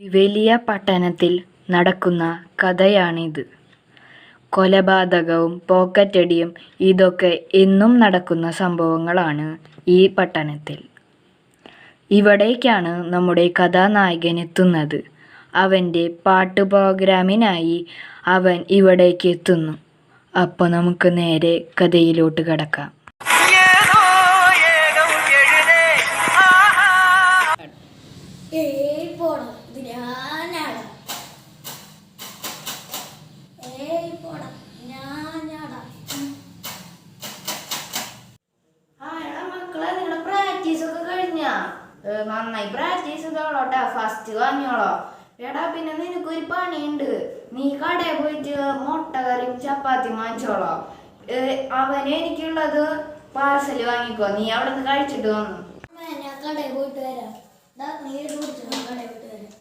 വലിയ പട്ടണത്തിൽ നടക്കുന്ന കഥയാണിത്. കൊലപാതകവും പോക്കറ്റടിയും ഇതൊക്കെ എന്നും നടക്കുന്ന സംഭവങ്ങളാണ് ഈ പട്ടണത്തിൽ. ഇവിടേക്കാണ് നമ്മുടെ കഥാനായകനെത്തുന്നത്. അവന്റെ പാട്ട് പ്രോഗ്രാമിനായി അവൻ ഇവിടേക്കെത്തുന്നു. അപ്പൊ നമുക്ക് നേരെ കഥയിലോട്ട് കടക്കാം. നന്നായി. പ്രാക്ടീസ് ചെയ്തോളോട്ടാ. ഫസ്റ്റ് വാങ്ങിയോളോ. എടാ പിന്നെ നിനക്ക് നിനക്കൊരു പണിയുണ്ട്. നീ കടയിൽ പോയിട്ട് മുട്ട കറിയും ചപ്പാത്തി വാങ്ങിച്ചോളോ. അവൻ അവന് എനിക്കുള്ളത് പാർസൽ വാങ്ങിക്കോ. നീ അവിടെ നിന്ന് കഴിച്ചിട്ട് വന്നു. അമ്മേ, ഞാൻ കടയിൽ പോയിട്ട് വരാം. ദാ നീ ഇത് കുടിച്ചോ. ഞാൻ കടയിൽ പോയിട്ട് വരാം.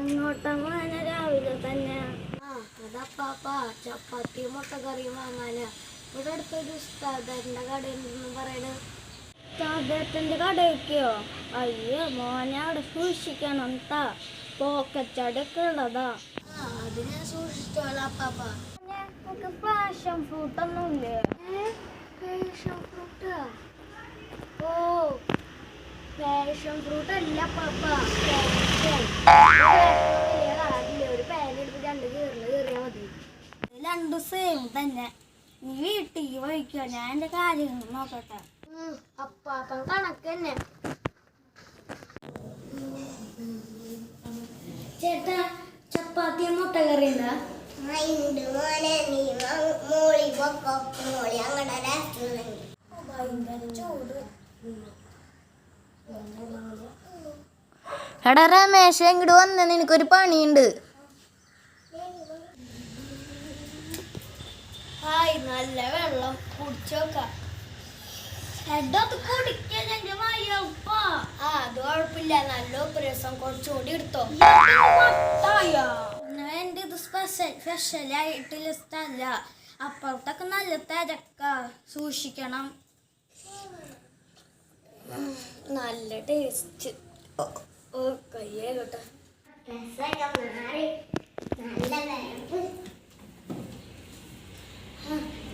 എങ്ങോട്ടമ്മ രാവിലെ തന്നെ ആ അതപ്പാപ്പ ചപ്പാത്തി മുട്ടക്കറിയും വാങ്ങാനാ. ഇവിടെ അടുത്തൊരു ഉസ്താദന്റെ കടയിൽ നിന്ന് പറയണത് ഉസ്താദത്തിന്റെ കടയൊക്കെയോ അയ്യോ മോനെ അവിടെ സൂക്ഷിക്കണം താ പോക്കച്ചടൊക്കെ ഉള്ളതാ. അതിനെ സൂക്ഷിച്ചോളാം അപ്പാപ്പ. ഞങ്ങൾക്ക് പാഷൻ ഫ്രൂട്ട് ഒന്നുമില്ലേ പാഷൻ ഫ്രൂട്ട് ഓ പാഷൻ ഫ്രൂട്ട് അല്ല പാപ്പ ഒരു പാൻ എടുത്ത് രണ്ട് കീറിന് കീറിയാ മതി. രണ്ടു സെയിം തന്നെ. നീ വീട്ടിൽ വഹിക്കോ ഞാൻ എന്റെ കാര്യങ്ങൾ നോക്കട്ടെ. അപ്പാപ്പൻ കണക്ക് തന്നെ ചേട്ടാ ചപ്പാത്തി മുട്ട കറി ഉണ്ടാ ഉണ്ട് മോനെ. നീ മോളി പൊക്കോ. മോളി അങ്ങടെ രാഷ്ട്രീയ ഭയങ്കര ചൂട്. എടാ രമേശ് ഇങ്ങോട്ട് വന്ന? നിനക്കൊരു പണിയുണ്ട്. ഹായ് നല്ല വെള്ളം കുടിച്ചോക്കാം എടത് കുടിക്കാൻ എന്റെ മയ്യപ്പ ആ അത് കുഴപ്പമില്ല. നല്ല ഉപ്പരസം കുറച്ചുകൂടി എടുത്തോ. എന്റെ ഇത് സ്പെഷ്യൽ സ്പെഷ്യൽ ആയിട്ടുള്ള സ്ഥല. അപ്പുറത്തൊക്കെ നല്ല തിരക്ക. സൂക്ഷിക്കണം. നല്ല ടേസ്റ്റ് ഓ. കയ്യേ കേട്ടോ.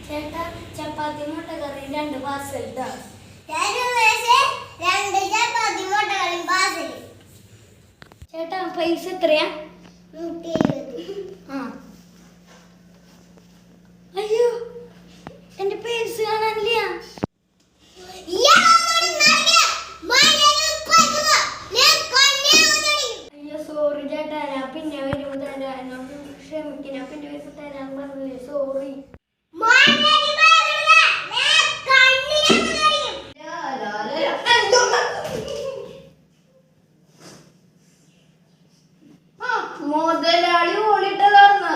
ചേട്ടാ ചപ്പാത്തി മുട്ടക്കറി രണ്ട് പാർസൽ രണ്ട് ചപ്പാത്തി മുട്ടകളും പാസൽ ചേട്ടാ പൈസ എത്രയാ? നൂറ്റി എഴുപത് ആ. അയ്യോ എന്റെ പേഴ്സ് കാണാനില്ല. പിന്നെ വരുമ്പോ തരാം എന്നോട് ക്ഷമിക്ക് ഞാൻ പിന്നെ പൈസ തരാൻ പറഞ്ഞില്ലേ സോറി മുതലാളി ഓടിട്ടതാർന്ന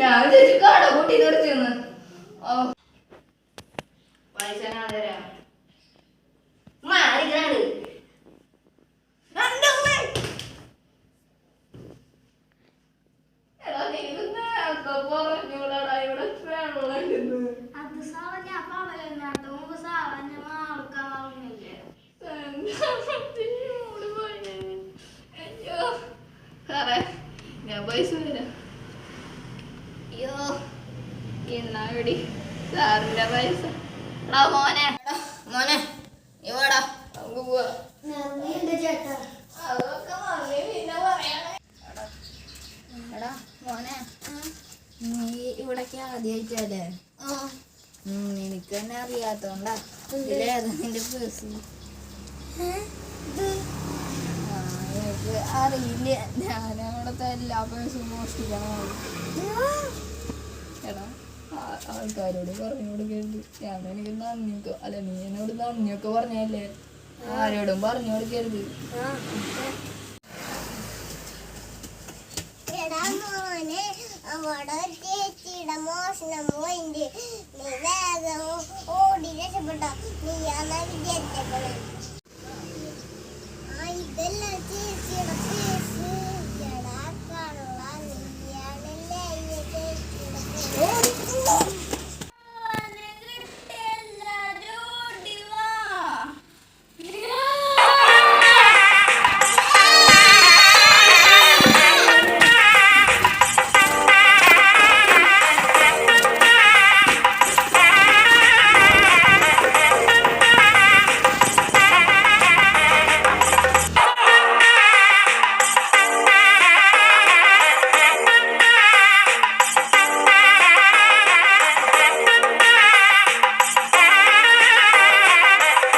ഞാൻ ചേച്ചി കട കൂട്ടി നിർത്തിന്ന് ഓ. പൈസ ഞാൻ തരാം മാറിക്കാണ് പറഞ്ഞൂടാ ഇവിടെ വെള്ളം അത് സാവന്യ പവലെന്നാട്ട് മുമ്പ് സാവന്യ ആൾക്കാൻ പറഞ്ഞില്ലേ ഞാൻ പൈസ തരാം അയ്യോ എന്നാ എടി സാറിന്റെ പൈസ. മോനെ. മോനെ ഇവടാ നമുക്ക് പോവാ. അതൊക്കെ മമ്മി പിന്നെ പറയണേ. എടാ മോനെ. നീ ഇവിടേക്ക് ആദ്യമായിട്ടല്ലേ എനിക്ക് തന്നെ അറിയാത്തോണ്ടാ. നിന്റെ പേഴ്സ് എനിക്ക് അറിയില്ല. ഞാൻ അവിടുത്തെ എല്ലാ പേഴ്സും മോഷ്ടിക്കണം എടാ ആൾക്കാരോട് പറഞ്ഞു കൊടുക്കരുത്. ഞാൻ എനിക്ക് നന്ദിയൊക്കെ അല്ല നീ എന്നോട് നന്ദിയൊക്കെ പറഞ്ഞല്ലേ ആരോടും പറഞ്ഞു കൊടുക്കരുത്. ചേച്ചിയുടെ മോഷണം പോയിന്റ് നീ വേഗം ഓടി രക്ഷപ്പെട്ടോ നീ അതാ വിചാരിച്ചപ്പോഴാണ് ഇതെല്ലാം ചേച്ചി